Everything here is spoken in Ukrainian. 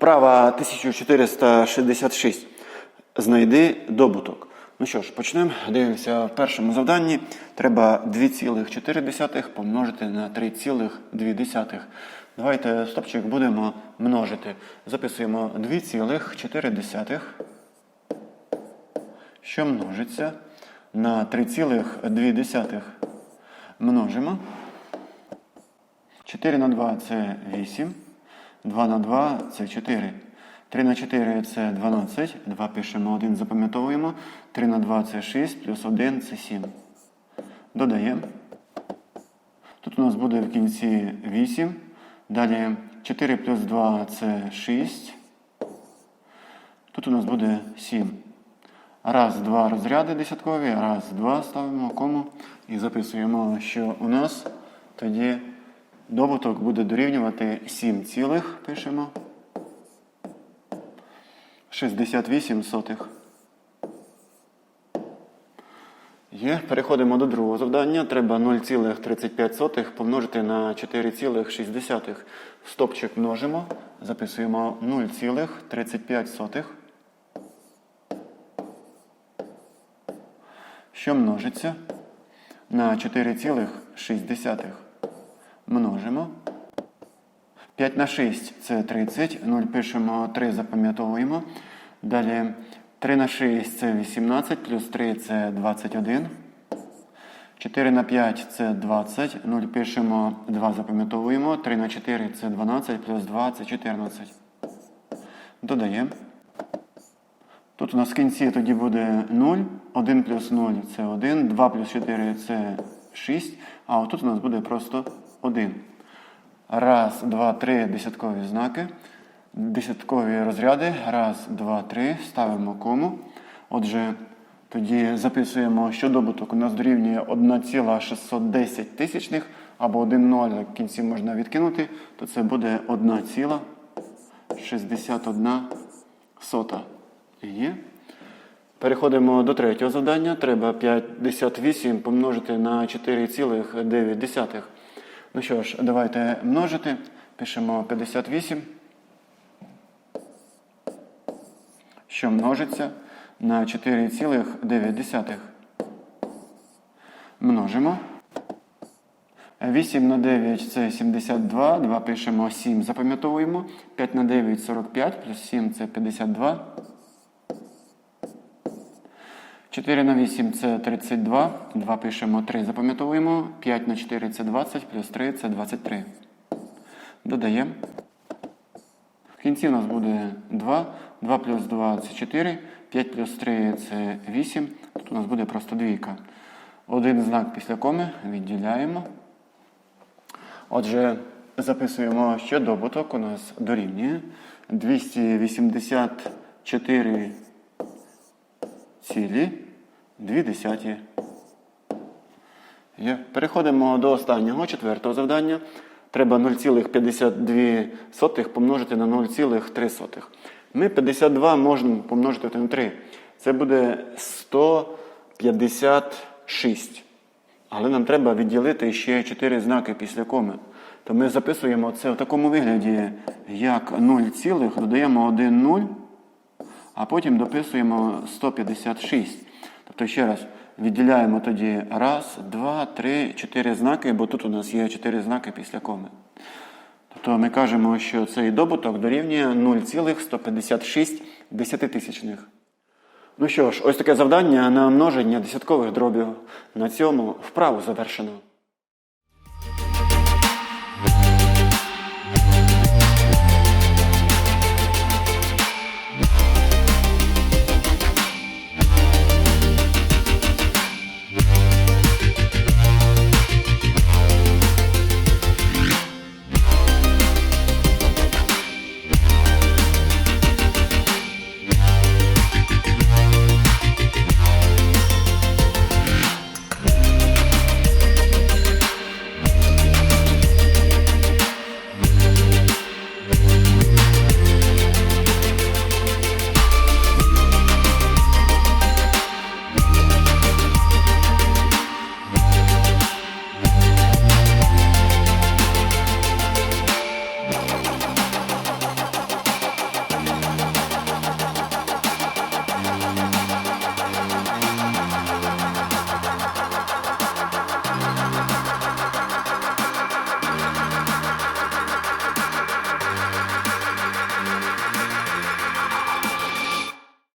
Вправа 1466. Знайди добуток. Ну що ж, почнемо. Дивимося в першому завданні. Треба 2,4 помножити на 3,2. Давайте стопчик будемо множити. Записуємо 2,4, що множиться на 3,2. Множимо. 4 на 2 це 8. 2 на 2 це 4. 3 на 4 це 12. 2 пишемо 1, запам'ятовуємо. 3 на 2 це 6, плюс 1 це 7. Додаємо. Тут у нас буде в кінці 8. Далі 4 плюс 2 це 6. Тут у нас буде 7. Раз, два розряди десяткові, раз, два ставимо кому і записуємо, що у нас тоді добуток буде дорівнювати 7 цілих, пишемо. 68 сотих. Є. Переходимо до другого завдання. Треба 0,35 помножити на 4,6. Стопчик множимо. Записуємо 0,35. Що множиться на 4,6. Множимо. 5 на 6 це 30. 0 пишемо 3, запам'ятовуємо. Далі 3 на 6 це 18, плюс 3 це 21. 4 на 5 це 20. 0 пишемо 2, запам'ятовуємо. 3 на 4 це 12, плюс 2 це 14. Додаємо. Тут у нас в кінці тоді буде 0. 1 плюс 0 це 1, 2 плюс 4 це 6. А отут у нас буде просто 1. Раз, два, три десяткові знаки. Десяткові розряди. Раз, два, три. Ставимо кому. Отже, тоді записуємо, що добуток у нас дорівнює 1,610 тисячних або 1 0 в кінці можна відкинути, то це буде 1,61 сота. Є. Переходимо до третього завдання. Треба 58 помножити на 4,9. Ну що ж, давайте множити. Пишемо 58. Що множиться на 4,9. Множимо. 8 на 9 це 72. 2 пишемо 7, запам'ятовуємо. 5 на 9 45, плюс 7 це 52. 4 на 8 це 32. 2 пишемо 3, запам'ятовуємо. 5 на 4 це 20, плюс 3 це 23. Додаємо. В кінці у нас буде 2. 2 плюс 2 це 4. 5 плюс 3 це 8. Тут у нас буде просто двійка. Один знак після коми відділяємо. Отже, записуємо, що добуток у нас дорівнює 284 цілі 2 десяті. Є. Переходимо до останнього четвертого завдання. Треба 0,52 помножити на 0,3. Ми 52 можемо помножити на 3. Це буде 156. Але нам треба відділити ще 4 знаки після коми. То ми записуємо це в такому вигляді, як 0, додаємо 1 0, а потім дописуємо 156. Тобто, ще раз, відділяємо тоді раз, два, три, чотири знаки, бо тут у нас є 4 знаки після коми. Тобто ми кажемо, що цей добуток дорівнює 0,156 десятитисячних. Ну що ж, ось таке завдання на множення десяткових дробів. На цьому вправу завершено.